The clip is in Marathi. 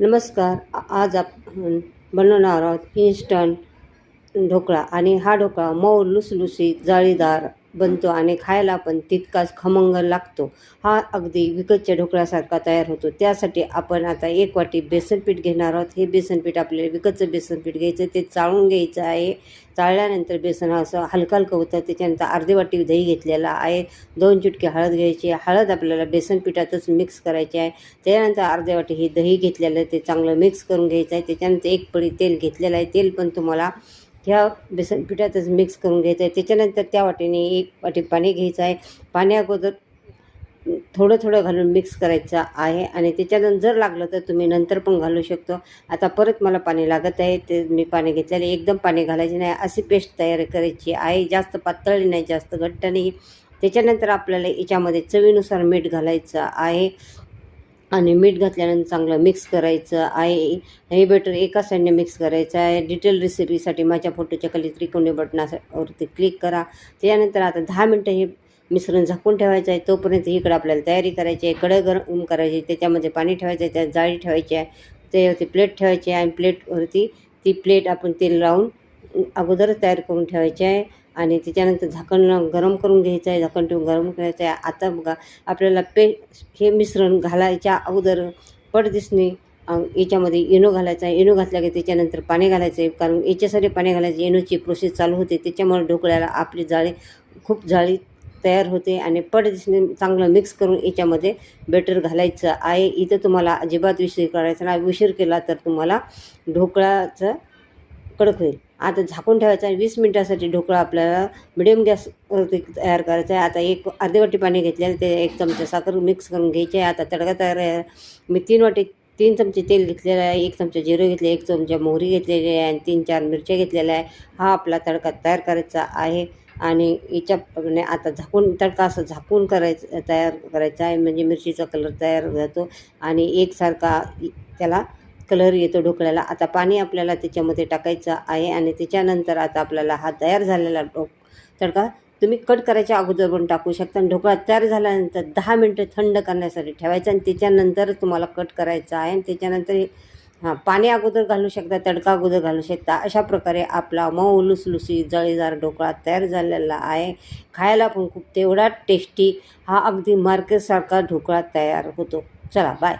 नमस्कार. आज आपण बनवणार आहोत इन्स्टंट ढोकळा आणि हा ढोकळा मऊ लुसलुसीत जाळीदार बनतो आणि खायला पण तितकाच खमंग लागतो. हा अगदी विकतच्या ढोकळ्यासारखा तयार होतो. त्यासाठी आपण आता एक वाटी बेसन पीठ घेणार आहोत. हे बेसन पीठ आपल्याला विकतचं बेसन पीठ घ्यायचं ते चाळून घ्यायचं आहे. चाळल्यानंतर बेसन असं हलकं हलकं होतं. त्याच्यानंतर अर्धी वाटी दही घेतलेला आहे. दोन चुटकी हळद घ्यायची हळद आपल्याला बेसन पिठातच मिक्स करायची आहे. त्यानंतर अर्धी वाटी हे दही घेतलेलं आहे. ते चांगलं मिक्स करून घ्यायचं आहे. त्याच्यानंतर एक पळी तेल घेतलेलं आहे. तेल पण तुम्हाला ह्या बेसन पिठातच मिक्स करून घ्यायचं आहे. त्याच्यानंतर त्या वाटीने एक वाटी पाणी घ्यायचं आहे. पाणी अगोदर थोडं थोडं घालून मिक्स करायचं आहे आणि त्याच्यानंतर जर लागलं तर तुम्ही नंतर पण घालू शकतो. आता परत मला पाणी लागत आहे. ते मी पाणी घेतलेले एकदम पाणी घालायचे नाही. अशी पेस्ट तयार करायची आहे. जास्त पातळी नाही जास्त घट्ट नाही. त्याच्यानंतर आपल्याला याच्यामध्ये चवीनुसार मीठ घालायचं आहे. आणि मीठ घातल्यानंतर चांगलं मिक्स करायचं आहे. हे बेटर एका साईडने मिक्स करायचं आहे. डिटेल रेसिपीसाठी माझ्या फोटोच्या खाली त्रिकोणी बटनावरती क्लिक करा. त्यानंतर आता दहा मिनटं हे मिश्रण झाकून ठेवायचं आहे. तोपर्यंत इकडं आपल्याला तयारी करायची आहे. कडं गरम करायची त्याच्यामध्ये पाणी ठेवायचं आहे. त्यात जाळी ठेवायची आहे. त्यावरती प्लेट ठेवायची आहे. आणि प्लेटवरती ती प्लेट आपण तेल लावून अगोदरच तयार करून ठेवायची आहे. आणि त्याच्यानंतर झाकण गरम करून घ्यायचं आहे झाकण ठेवून गरम करायचं आहे. आता बघा आपल्याला पे हे मिश्रण घालायच्या अगोदर पट दिसणे याच्यामध्ये इनो घालायचा आहे. इनो घातल्या की त्याच्यानंतर पाणी घालायचं आहे. कारण याच्यासाठी पाणी घालायचं इनोची प्रोसेस चालू होते. त्याच्यामुळे ढोकळ्याला आपली जाळी खूप जाळी तयार होते आणि पट दिसणे चांगलं मिक्स करून याच्यामध्ये बेटर घालायचं आहे. इथं तुम्हाला अजिबात विषय करायचा नाही. उशीर केला तर तुम्हाला ढोकळाचं कडक होईल. आता झाकून ठेवायचं आहे वीस मिनटासाठी ढोकळा आपल्याला मिडियम गॅस तयार करायचा आहे. आता एक अर्धे वाटी पाणी घेतलेलं ते एक चमचा साखर मिक्स करून घ्यायचे आहे. आता तडका तयार आहे. मी तीन वाटी तीन चमचे तेल घेतलेलं आहे एक चमचा जिरं घेतले एक चमचा मोहरी घेतलेली आहे आणि तीन चार मिरच्या घेतलेल्या आहे. हा आपला तडका तयार करायचा आहे आणि याच्या आता झाकून तडका असं झाकून करायचं तयार करायचा आहे. म्हणजे मिरचीचा कलर तयार जातो आणि एकसारखा त्याला कलर येतो ढोकळ्याला. आता पाणी आपल्याला त्याच्यामध्ये टाकायचं आहे आणि त्याच्यानंतर आता आपल्याला हा तयार झालेला ढोक तडका तुम्ही कट करायच्या अगोदर पण टाकू शकता आणि ढोकळा तयार झाल्यानंतर दहा मिनटं थंड करण्यासाठी ठेवायचं आणि त्याच्यानंतर तुम्हाला कट करायचं आहे आणि त्याच्यानंतर हां पाणी अगोदर घालू शकता तडका अगोदर घालू शकता. अशा प्रकारे आपला मऊ लुसलुसी जळीदार ढोकळा तयार झालेला आहे. खायला पण खूप तेवढा टेस्टी हा अगदी मार्केटसारखा ढोकळा तयार होतो. चला बाय